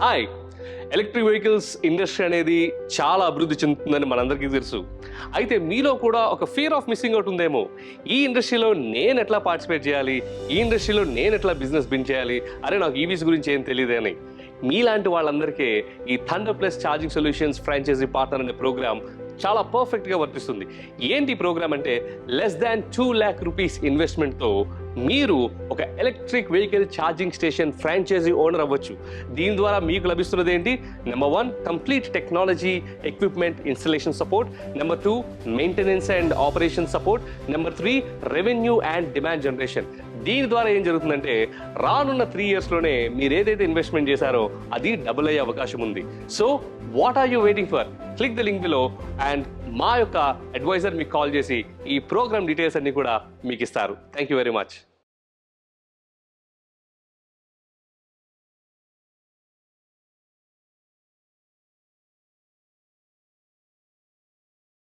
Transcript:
Hi electric vehicles industry అనేది చాలా అభివృద్ధి చెందుతుందని మనందరికీ తెలుసు. అయితే మీలో కూడా ఒక ఫియర్ ఆఫ్ మిస్సింగ్ అవుట్ ఉందేమో? ఈ ఇండస్ట్రీలో నేను ఎట్లా పార్టిసిపేట్ చేయాలి? ఈ ఇండస్ట్రీలో నేను ఎట్లా బిజినెస్ బిన్ చేయాలి? అరే నాకు e ఈవీస్ గురించి ఏం తెలియదు అని. మీలాంటి వాళ్ళందరికీ ఈ thunder plus charging solutions franchisee partner అనే ప్రోగ్రామ్ చాలా పర్ఫెక్ట్గా వర్తిస్తుంది. ఏంటి ప్రోగ్రామ్ అంటే less than two lakh rupees ఇన్వెస్ట్మెంట్తో మీరు ఒక electric vehicle charging station franchisee owner అవ్వచ్చు. దీని ద్వారా మీకు లభిస్తున్నది ఏంటి? Number one complete technology equipment installation support number two maintenance and operation support number three revenue and demand generation దీని ద్వారా ఏం జరుగుతుందంటే రానున్న త్రీ ఇయర్స్లోనే మీరు ఏదైతే ఇన్వెస్ట్మెంట్ చేశారో అది డబుల్ అయ్యే అవకాశం ఉంది. So what are you waiting for click the link below and మా యొక్క అడ్వైజర్ మీకు కాల్ చేసి ఈ ప్రోగ్రామ్ డీటెయిల్స్ అన్ని కూడా మీకు ఇస్తారు. Thank you very much